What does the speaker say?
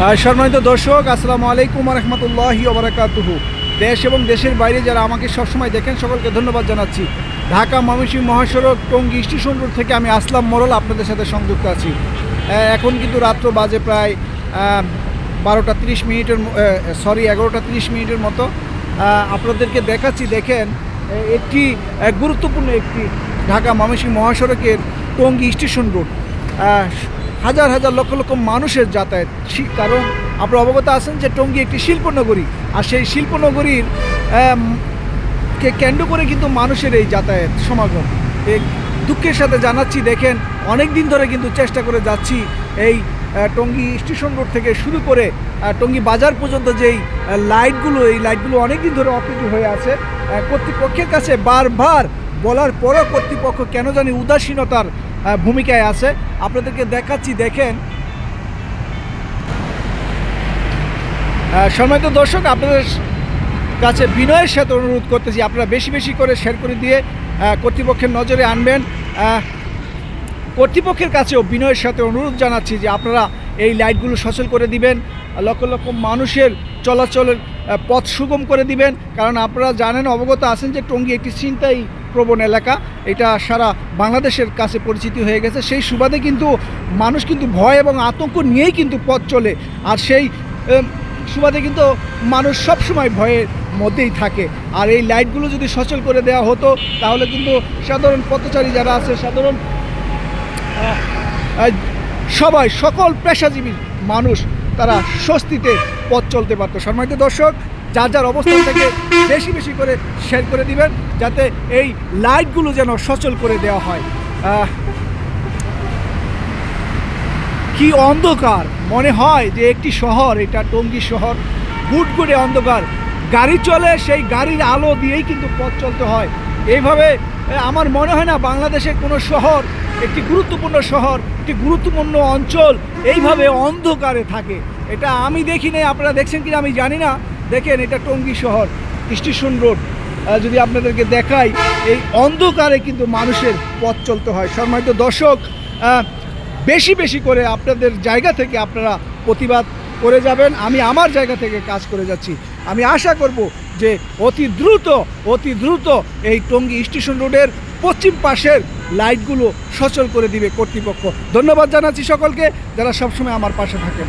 সম্মানিত দর্শক, আসসালামু আলাইকুম রহমতুল্লাহি ওবরাকাতুহু দেশ এবং দেশের বাইরে যারা আমাকে সবসময় দেখেন, সকলকে ধন্যবাদ জানাচ্ছি। ঢাকা ময়মনসিংহ মহাসড়ক টঙ্গী স্টেশন রোড থেকে আমি আসলাম মোরল, আপনাদের সাথে সংযুক্ত আছি। এখন কিন্তু রাত্র বাজে প্রায় বারোটা তিরিশ মিনিটের সরি, এগারোটা তিরিশ মিনিটের মতো। আপনাদেরকে দেখাচ্ছি, দেখেন একটি গুরুত্বপূর্ণ একটি ঢাকা ময়মনসিংহ মহাসড়কের টঙ্গী স্টেশন রোড। হাজার হাজার লক্ষ লক্ষ মানুষের যাতায়াত। কারণ আপনারা অবগত আছেন যে টঙ্গী একটি শিল্পনগরী। আর সেই শিল্পনগরীর কে কেন্দ্র করে কিন্তু মানুষের এই যাতায়াত সমাগম। এই দুঃখের সাথে জানাচ্ছি, দেখেন অনেক দিন ধরে কিন্তু চেষ্টা করে যাচ্ছি এই টঙ্গী স্টেশন রোড থেকে শুরু করে টঙ্গী বাজার পর্যন্ত যেই লাইটগুলো, এই লাইটগুলো অনেক দিন ধরে অপেক্ষা হয়ে আছে। কর্তৃপক্ষের কাছে বারবার বলার পরও কর্তৃপক্ষ কেন জানি উদাসীনতার ভূমিকায় আছে। আপনাদেরকে দেখাচ্ছি, দেখেন। সম্মানিত দর্শক, আপনাদের কাছে বিনয়ের সাথে অনুরোধ করতেছি, আপনারা বেশি বেশি করে শেয়ার করে দিয়ে কর্তৃপক্ষের নজরে আনবেন। কর্তৃপক্ষের কাছেও বিনয়ের সাথে অনুরোধ জানাচ্ছি যে আপনারা এই লাইটগুলো সচল করে দিবেন, লক্ষ লক্ষ মানুষের চলাচলের পথ সুগম করে দিবেন। কারণ আপনারা জানেন, অবগত আছেন যে টঙ্গি একটি চিন্তাই প্রবণ এলাকা। এটা সারা বাংলাদেশের কাছে পরিচিতি হয়ে গেছে। সেই সুবাদে কিন্তু মানুষ কিন্তু ভয় এবং আতঙ্ক নিয়েই কিন্তু পথ চলে। আর সেই সুবাদে কিন্তু মানুষ সবসময় ভয়ের মধ্যেই থাকে। আর এই লাইটগুলো যদি সচল করে দেওয়া হতো, তাহলে কিন্তু সাধারণ পথচারী যারা আছে, সাধারণ সবাই, সকল পেশাজীবী মানুষ তারা স্বস্তিতে পথ চলতে পারতো। সম্মানিত দর্শক, যার যার অবস্থান থেকে বেশি বেশি করে শেয়ার করে দিবেন, যাতে এই লাইটগুলো যেন সচল করে দেওয়া হয়। কি অন্ধকার! মনে হয় যে একটি শহর, এটা টঙ্গী শহর। গুটগুড়ে অন্ধকার। গাড়ি চলে, সেই গাড়ির আলো দিয়েই কিন্তু পথ চলতে হয়। এইভাবে আমার মনে হয় না বাংলাদেশের কোনো শহর একটি গুরুত্বপূর্ণ শহর, একটি গুরুত্বপূর্ণ অঞ্চল, এইভাবে অন্ধকারে থাকে। এটা আমি দেখি আপনারা দেখছেন কিনা আমি জানি না। দেখেন, এটা টঙ্গী শহর, স্টেশন রোড। যদি আপনাদেরকে দেখাই, এই অন্ধকারে কিন্তু মানুষের পথ চলতে হয়। সম্মানিত দর্শক বেশি বেশি করে আপনাদের জায়গা থেকে আপনারা প্রতিবাদ করে যাবেন। আমি আমার জায়গা থেকে কাজ করে যাচ্ছি। আমি আশা করব যে অতি দ্রুত অতি দ্রুত এই টঙ্গী স্টেশন রোডের পশ্চিম পাশের লাইটগুলো সচল করে দিবে কর্তৃপক্ষ। ধন্যবাদ জানাচ্ছি সকলকে যারা সবসময় আমার পাশে থাকেন।